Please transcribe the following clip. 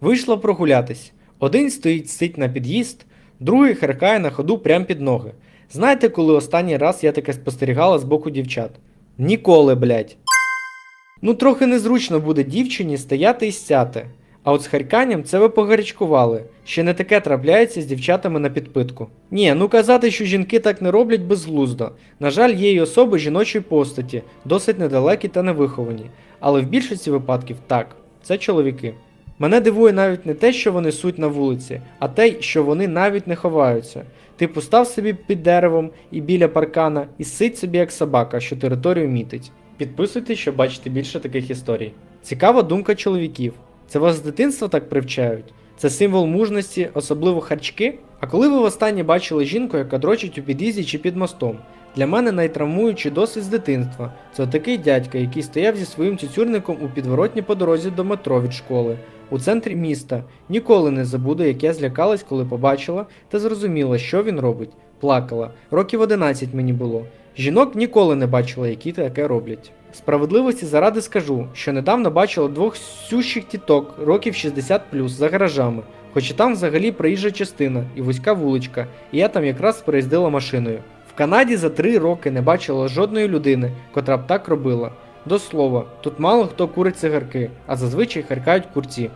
Вийшла прогулятись. Один стоїть сить на під'їзд, другий харкає на ходу прямо під ноги. Знаєте, коли останній раз я таке спостерігала з боку дівчат? Ніколи, блять. Ну, трохи незручно буде дівчині стояти і стяти. А от з харканням це ви погарячкували. Ще не таке трапляється з дівчатами на підпитку. Ні, ну казати, що жінки так не роблять безглуздо. На жаль, є й особи жіночої постаті, досить недалекі та невиховані. Але в більшості випадків так, це чоловіки. Мене дивує навіть не те, що вони суть на вулиці, а те, що вони навіть не ховаються. Типу став собі під деревом і біля паркана і сить собі як собака, що територію мітить. Підписуйтесь, щоб бачити більше таких історій. Цікава думка чоловіків. Це вас з дитинства так привчають? Це символ мужності, особливо харчки? А коли ви востаннє бачили жінку, яка дрочить у під'їзді чи під мостом? Для мене найтравмуючий досвід з дитинства. Це отакий дядька, який стояв зі своїм цюцюрником у підворотні по дорозі до метро від школи, у центрі міста. Ніколи не забуду, як я злякалась, коли побачила та зрозуміла, що він робить. Плакала. Років 11 мені було. Жінок ніколи не бачила, які таке роблять. Справедливості заради скажу, що недавно бачила двох сющих тіток років 60 за гаражами, хоча там взагалі проїжджа частина і вузька вуличка, і я там якраз переїздила машиною. В Канаді за три роки не бачила жодної людини, котра б так робила. До слова, тут мало хто курить цигарки, а зазвичай харкають курці.